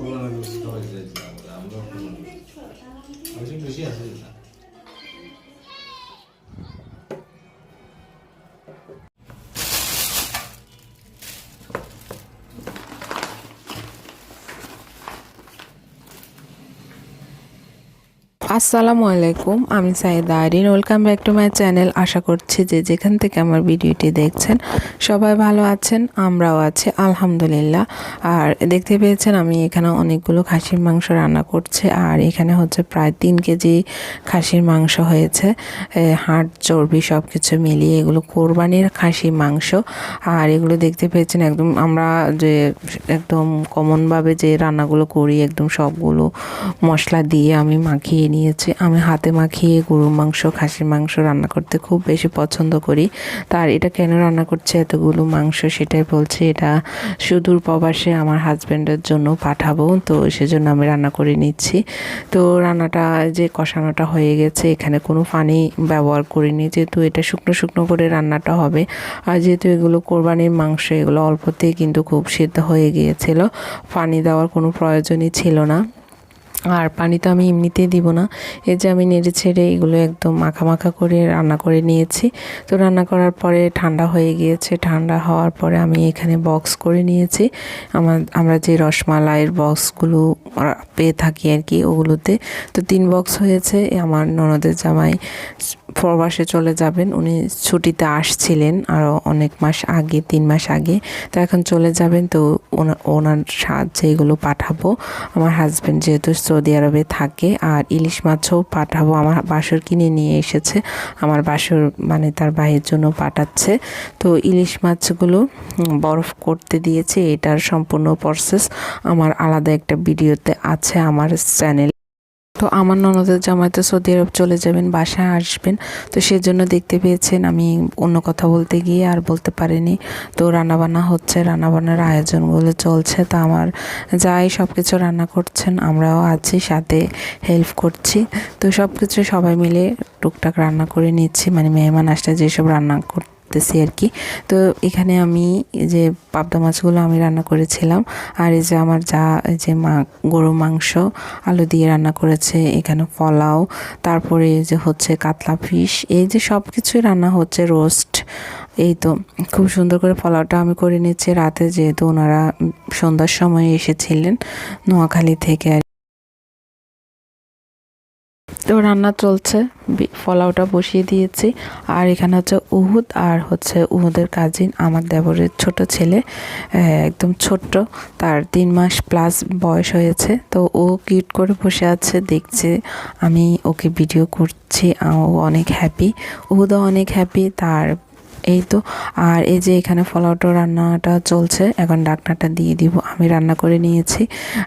불안하고 있어. 이제 아무나 아무나 불안해. 당신 무시하지 나. আসসালামু আলাইকুম আমি Saida Arin. Welcome back to my channel আশা করছি যে যেখান থেকে আমার ভিডিওটি দেখছেন, সবাই ভালো আছেন, আমরাও আছি, আলহামদুলিল্লাহ। আর দেখতে পেয়েছেন, আমি এখানে অনেকগুলো খাসির মাংস রান্না করছি, আর এখানে হচ্ছে প্রায় তিন কেজি খাসির মাংস হয়েছে। হাড়, চর্বি সব কিছু মিলিয়ে এগুলো কোরবানির খাসির মাংস। আর এগুলো দেখতে পেয়েছেন, একদম আমরা যে একদম কমনভাবে যে রান্নাগুলো করি, একদম সবগুলো মশলা দিয়ে আমি মাখিয়ে নিয়েছি আমি হাতে মাখিয়ে গরুর মাংস, খাসির মাংস রান্না করতে খুব বেশি পছন্দ করি। তার এটা কেন রান্না করছে? এতগুলো মাংস সেটাই বলছি। এটা সুদূর প্রবাসে আমার হাজব্যান্ডের জন্য পাঠাবো, তো সেজন্য আমি রান্না করে নিচ্ছি। তো রান্নাটা যে কষানোটা হয়ে গেছে, এখানে কোনো পানি ব্যবহার করিনি। যেহেতু এটা শুকনো শুকনো করে রান্নাটা হবে, আর যেহেতু এগুলো কোরবানির মাংস, এগুলো অল্পতেই কিন্তু খুব সিদ্ধ হয়ে গিয়েছিল, পানি দেওয়ার কোনো প্রয়োজনই ছিল না। আর পানি তো আমি এমনিতেই দিব না। এই যে আমি নেড়ে ছেড়ে এগুলো একদম মাখা মাখা করে রান্না করে নিয়েছি। তো রান্না করার পরে ঠান্ডা হয়ে গিয়েছে। ঠান্ডা হওয়ার পরে আমি এখানে বক্স করে নিয়েছি। আমার, আমরা যে রসমালাইয়ের বক্সগুলো পেয়ে থাকি আর কি ওগুলোতে। তো তিন বক্স হয়েছে। আমার ননদের জামাই প্রবাসে চলে যাবেন। উনি ছুটিতে আসছিলেন আরও অনেক মাস আগে, তিন মাস আগে। তো এখন চলে যাবেন, তো ওনার সাহায্যে এগুলো পাঠাবো। আমার হাজব্যান্ড যেহেতু সৌদি আরবে থাকে, আর ইলিশ মাছও পাঠাবো। আমার বাসর কিনে নিয়ে এসেছে। আমার বাসর মানে তার ভাইয়ের জন্য পাঠাচ্ছে। তো ইলিশ মাছগুলো বরফ করতে দিয়েছে। এটার সম্পূর্ণ প্রসেস আমার আলাদা একটা ভিডিওতে আছে আমার চ্যানেল তো আমার ননদের জামাই তো সৌদি আরব চলে যাবেন, বাসায় আসবেন। তো সেজন্য দেখতে পেয়েছেন আমি অন্য কথা বলতে গিয়ে আর বলতে পারিনি। তো রান্নাবান্না হচ্ছে, রান্নাবান্নার আয়োজনগুলো চলছে। তো আমার যাই সব কিছু রান্না করছেন, আমরাও আছি, সাথে হেল্প করছি। তো সব কিছু সবাই মিলে টুকটাক রান্না করে নিচ্ছি। মানে মেহমান আসলে যেসব রান্না করতেছি আর কি। তো এখানে আমি যে পাবদা মাছগুলো আমি রান্না করেছিলাম, আর এই যে আমার যা যে মা গরু মাংস, আলু দিয়ে রান্না করেছে, এখানে পোলাও, তারপরে যে হচ্ছে কাতলা ফিশ, এই যে সব কিছুই রান্না হচ্ছে রোস্ট। এই তো খুব সুন্দর করে পোলাওটা আমি করে নিচ্ছি। রাতে যেহেতু ওনারা সন্ধ্যার সময় এসেছিলেন নোয়াখালী থেকে আর তো রান্না চলছে। ফলাওটা বসিয়ে দিয়েছি। আর এখানে হচ্ছে উহুদ আর হচ্ছে উহুদের কাজিন, আমার দেবরের ছোট ছেলে একদম ছোট্ট। তার তিন মাস প্লাস বয়স হয়েছে। তো ও কিট করে বসে আছে, দেখছে আমি ওকে ভিডিও করছি, ও অনেক হ্যাপি উহুদও অনেক হ্যাপি তার এই তো আর এই যে এখানে ফলাওটো রান্নাটা চলছে, এখন ডাকনাটা দিয়ে দিব। আমি রান্না করে নিয়েছি।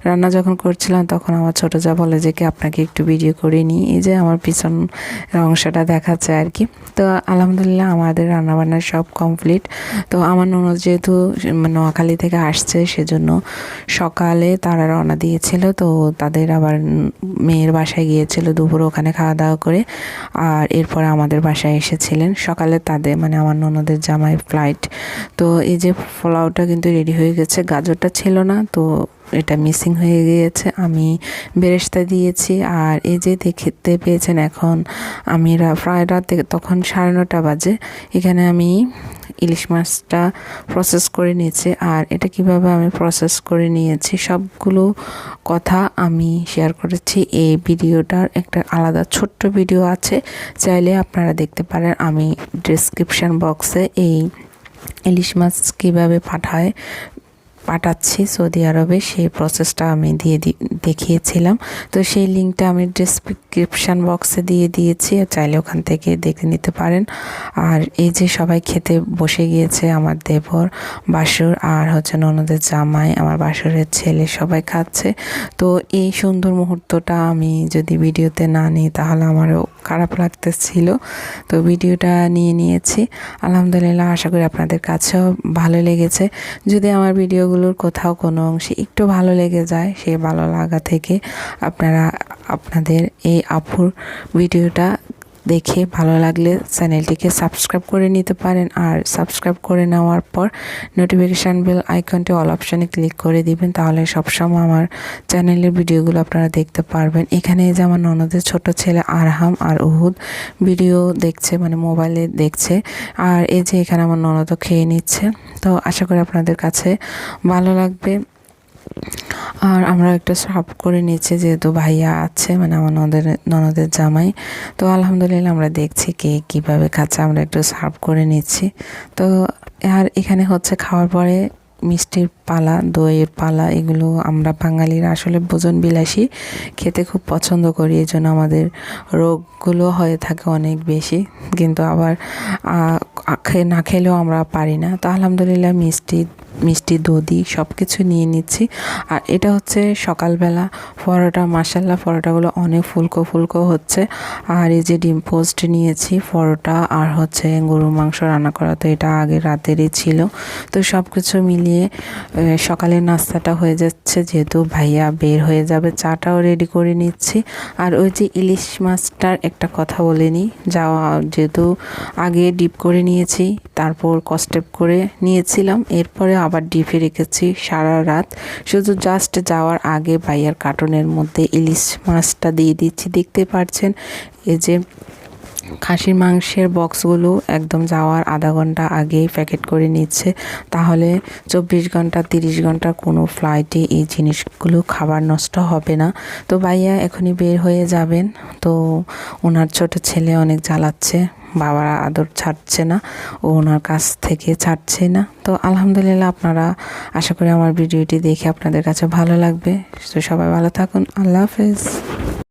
রান্না যখন করছিলাম তখন আমার ছোটো যা বলে যে, কি, আপনাকে একটু ভিডিও করে নিই। এই যে আমার পিছন অংশটা দেখাচ্ছে আর কি। তো আলহামদুলিল্লাহ আমাদের রান্নাবান্না সব কমপ্লিট তো আমার ননদ যেহেতু নোয়াখালী থেকে আসছে, সেজন্য সকালে তারা রওনা দিয়েছিল। তো তাদের আবার মেয়ের বাসায় গিয়েছিল দুপুর ওখানে খাওয়া দাওয়া করে। আর এরপর আমাদের বাসায় এসেছিলেন। সকালে তাদের মানে আমার ননদের জামাই ফ্লাইট তো এই যে পোলাওটা কিন্তু রেডি হয়ে গেছে, গাজরটা ছিল না, তো এটা মিসিং হয়ে গিয়েছে। আমি বেরেস্তা দিয়েছি আর এই যে দেখতে পেয়েছেন এখন আমি প্রায় রাতে তখন সাড়ে নটা বাজে। এখানে আমি ইলিশ মাছটা প্রসেস করে নিয়েছি আর এটা কীভাবে আমি প্রসেস করে নিয়েছি সবগুলো কথা আমি শেয়ার করেছি। এই ভিডিওটার একটা আলাদা ছোট্ট ভিডিও আছে, চাইলে আপনারা দেখতে পারেন। আমি ডিসক্রিপশান বক্সে এই ইলিশ মাছ কীভাবে পাঠায় পাঠাচ্ছি সৌদি আরবে, সেই প্রসেসটা আমি দিয়ে দেখিয়েছিলাম। তো সেই লিঙ্কটা আমি ডিসক্রিপশান বক্সে দিয়ে দিয়েছি, চাইলে ওখান থেকে দেখে নিতে পারেন। আর এই যে সবাই খেতে বসে গিয়েছে, আমার দেবর, বাসুর আর হচ্ছে ননদের জামাই, আমার বাসুরের ছেলে সবাই খাচ্ছে। তো এই সুন্দর মুহূর্তটা আমি যদি ভিডিওতে না নিই, তাহলে আমারও খারাপ লাগতেছিল। তো ভিডিওটা নিয়ে নিয়েছি। আলহামদুলিল্লাহ, আশা করি আপনাদের কাছেও ভালো লেগেছে। যদি আমার ভিডিওগুলোর কোথাও কোনো অংশে একটু ভালো লেগে যায় সেই ভালো লাগা থেকে আপনারা, আপনাদের এই আপুর ভিডিওটা দেখে ভালো লাগলে চ্যানেলটিকে সাবস্ক্রাইব করে নিতে পারেন আর সাবস্ক্রাইব করে নেওয়ার পর নোটিফিকেশান বেল আইকনটি অল অপশানে ক্লিক করে দিবেন, তাহলে সবসময় আমার চ্যানেলের ভিডিওগুলো আপনারা দেখতে পারবেন। এখানে যে আমার ননদের ছোট ছেলে আরহাম আর উহুদ ভিডিও দেখছে মানে মোবাইলে দেখছে, আর এই যে এখানে আমার ননদও খেয়ে নিচ্ছে। তো আশা করি আপনাদের কাছে ভালো লাগবে। আর আমরা একটা সার্ভ করে নিচ্ছি যেহেতু ভাইয়া আছে মানে আমার ননদের ননদের জামাই। তো আলহামদুলিল্লাহ আমরা দেখছি কে কীভাবে খাচ্ছে, আমরা একটু সার্ভ করে নিচ্ছি। তো আর এখানে হচ্ছে খাওয়ার পরে মিষ্টির পালা, দইয়ের পালা, এগুলো আমরা বাঙালিরা আসলে ভোজন বিলাসী খেতে খুব পছন্দ করি এই জন্য আমাদের রোগগুলো হয়ে থাকে অনেক বেশি। কিন্তু আবার না খেলেও আমরা পারি না। তো আলহামদুলিল্লাহ মিষ্টি মিষ্টি দধি সব কিছু নিয়ে নিচ্ছি। আর এটা হচ্ছে সকালবেলা পরোটা মাসাল্লাহ পরোটাগুলো অনেক ফুলকো ফুলকো হচ্ছে। আর এই যে ডিম পোস্ট নিয়েছি, পরোটা আর হচ্ছে গরুর মাংস রান্না করা তো এটা আগে রাতেরই ছিল। তো সব কিছু মিলিয়ে সকালের নাস্তাটা হয়ে যাচ্ছে, যেহেতু ভাইয়া বের হয়ে যাবে, চাটাও রেডি করে নিচ্ছি। আর ওই যে ইলিশ মাছটার একটা কথা বলে নিই, যাওয়া যেহেতু আগে ডিপ করে নিয়েছি, তারপর কস্টেপ করে নিয়েছিলাম। এরপরে আবার ডিপে রেখেছি সারা রাত। শুধু জাস্ট যাওয়ার আগে ভাইয়ার কার্টনের মধ্যে ইলিশ মাছটা দিয়ে দিচ্ছি। দেখতে পাচ্ছেন এই যে খাসির মাংসের বক্সগুলো একদম যাওয়ার আধা ঘণ্টা আগেই প্যাকেট করে নিচ্ছে। তাহলে চব্বিশ ঘণ্টা, তিরিশ ঘণ্টা কোনো ফ্লাইটে এই জিনিসগুলো খাবার নষ্ট হবে না। তো ভাইয়া এখনই বের হয়ে যাবেন। তো ওনার ছোট ছেলে অনেক জ্বালাচ্ছে। বাবারা আদর ছাড়ছে না, ও ওনার কাছ থেকে ছাড়ছে না। তো আলহামদুলিল্লাহ আপনারা আশা করি আমার ভিডিওটি দেখে আপনাদের কাছে ভালো লাগবে। তো সবাই ভালো থাকুন, আল্লাহ হাফেজ।